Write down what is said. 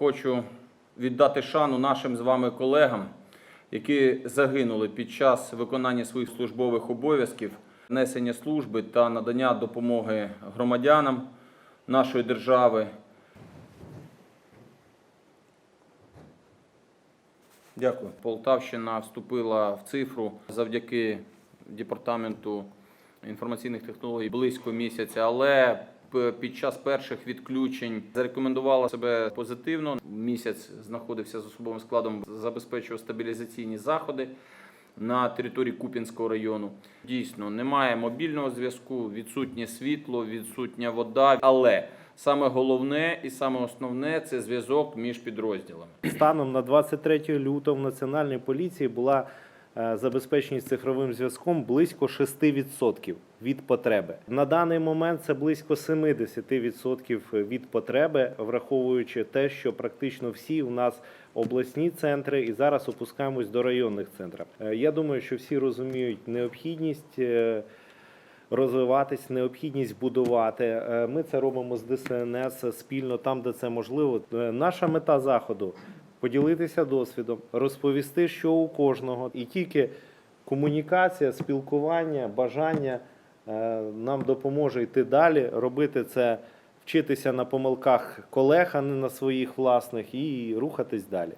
хочу віддати шану нашим з вами колегам, які загинули під час виконання своїх службових обов'язків, несення служби та надання допомоги громадянам нашої держави. Дякую. Полтавщина вступила в цифру завдяки департаменту інформаційних технологій близько місяця, але під час перших відключень зарекомендувала себе позитивно. Місяць знаходився з особовим складом, забезпечував стабілізаційні заходи на території Куп'янського району. Дійсно, немає мобільного зв'язку, відсутнє світло, відсутня вода. Але саме головне і саме основне це зв'язок між підрозділами. Станом на 23 лютого в Національній поліції була е, забезпеченість цифровим зв'язком близько 6% від потреби. На даний момент це близько 70% від потреби, враховуючи те, що практично всі у нас обласні центри, і зараз опускаємось до районних центрів. Е, Я думаю, що всі розуміють необхідність. е, розвиватись, необхідність будувати. Е, Ми це робимо з ДСНС спільно там, де це можливо. Е, Наша мета заходу поділитися досвідом, розповісти, що у кожного, і тільки комунікація, спілкування, бажання е, нам допоможе йти далі, робити це, вчитися на помилках колег, а не на своїх власних, і рухатись далі.